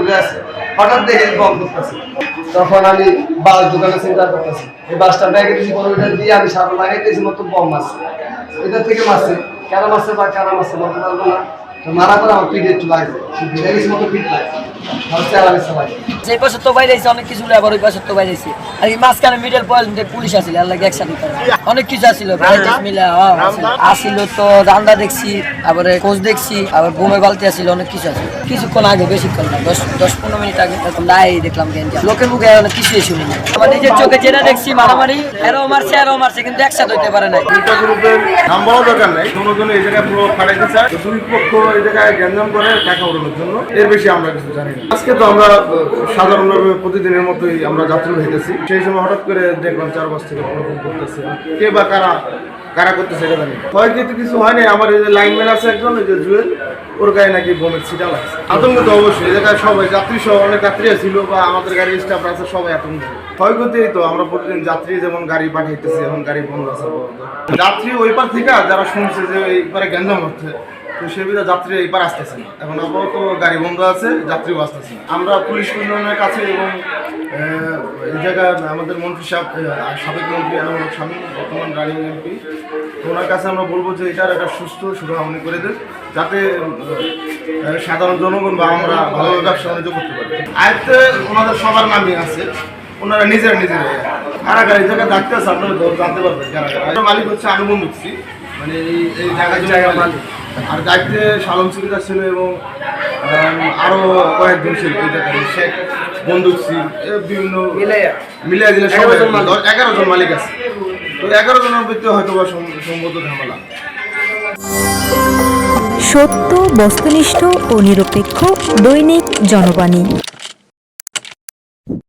ঘুরে আসছে হঠাৎ দেখে বম করতেছে তখন আমি বাস দোকানে চিন্তা করতেছি, এই বাসটা ব্যাগে দিয়েছি দিয়ে আমি সারা লাগাইতেছি মতো বম মারছে এটা থেকে মারছে। কেন মারছে বা কেন মারছে বলতে তো মারা পরে আমার পিঠে একটু লাগছে। মতো পিঠ লাগছে। আর এই পাশে তো বাইরে অনেক কিছু আবার ওই পাশে তো বাইরে আর এই মাঝখানে মিডল পয়েন্টে পুলিশ আসিল আল্লাহ একসাথে অনেক কিছু আসিল মিলে আসিল। তো রান্না দেখছি তারপরে কোচ দেখছি আবার বোমে বালতি আসিল অনেক কিছু আছে কিছুক্ষণ আগে বেশিক্ষণ না দশ দশ পনেরো মিনিট আগে এরকম নাই দেখলাম গেঞ্জা। লোকের মুখে অনেক কিছুই শুনি না। আমার নিজের চোখে যেটা দেখছি মারামারি এরও মারছে এরও মারছে কিন্তু একসাথে হইতে পারে নাই। দুইটা গ্রুপের নাম বলার দরকার নেই কোনো জন্য এই জায়গায় পুরো ফাটাইতে চায়। দুই পক্ষ এই জায়গায় গ্যাঞ্জাম করে টাকা উড়ানোর জন্য। এর বেশি আমরা কিছু জানি না। আজকে তো আমরা সাধারণভাবে প্রতিদিনের মতোই আমরা যাত্রা হইতেছি। সেই সময় হঠাৎ করে দেখলাম চার পাঁচ থেকে ফোন করতেছে কে বা কারা কারা করতেছে এটা জানি। ক্ষয়ক্ষতি কিছু হয়নি আমার এই যে লাইনম্যান আছে একজন ওই যে জুয়েল, ওর গায়ে নাকি বোমের ছিটা লাগছে আতঙ্ক তো অবশ্যই জায়গায় সবাই, যাত্রী সহ অনেক যাত্রী ছিল বা আমাদের গাড়ির স্টাফ আছে, সবাই আতঙ্ক ক্ষয়ক্ষতি তো আমরা প্রতিদিন যাত্রী যেমন গাড়ি পাঠাইতেছি এখন গাড়ি বন্ধ আছে। যাত্রী ওই পার থেকে যারা শুনছে যে এই পারে গ্যাঞ্জাম হচ্ছে তো সেবিধা যাত্রী এই পার আসতেছে না। এখন আপাতত গাড়ি বন্ধ আছে যাত্রীও আসতেছে না। আমরা পুলিশ প্রশাসনের কাছে এবং এই জায়গায় আমাদের মন্ত্রী সাহেব সাবেক মন্ত্রী আনামুল স্বামী বর্তমান রানিং এমপি ওনার কাছে আমরা বলব যে এটার একটা সুস্থ সুরাহনি করে দেন যাতে সাধারণ জনগণ বা আমরা ভালোভাবে ব্যবসা বাণিজ্য করতে পারি। আয়ত্তে ওনাদের সবার নামই আছে ওনারা নিজেরা নিজেরা কারা এই জায়গায় ডাকতে আছে আপনারা জানতে পারবেন কারা মালিক হচ্ছে মুক্তি মানে এই এই জায়গায় জায়গা মালিক। আর গাড়িতে সালম সুবিধা ছিল এবং আরও কয়েকজন ছিল শেখ বন্দুক সিং বিভিন্ন মিলিয়ে দিলে সবাই এগারো জন মালিক। আছে। তো এগারো জনের ভিতরে হয়তো বা সম্ভবত ঝামেলা। সত্য বস্তুনিষ্ঠ ও নিরপেক্ষ দৈনিক জনবাণী।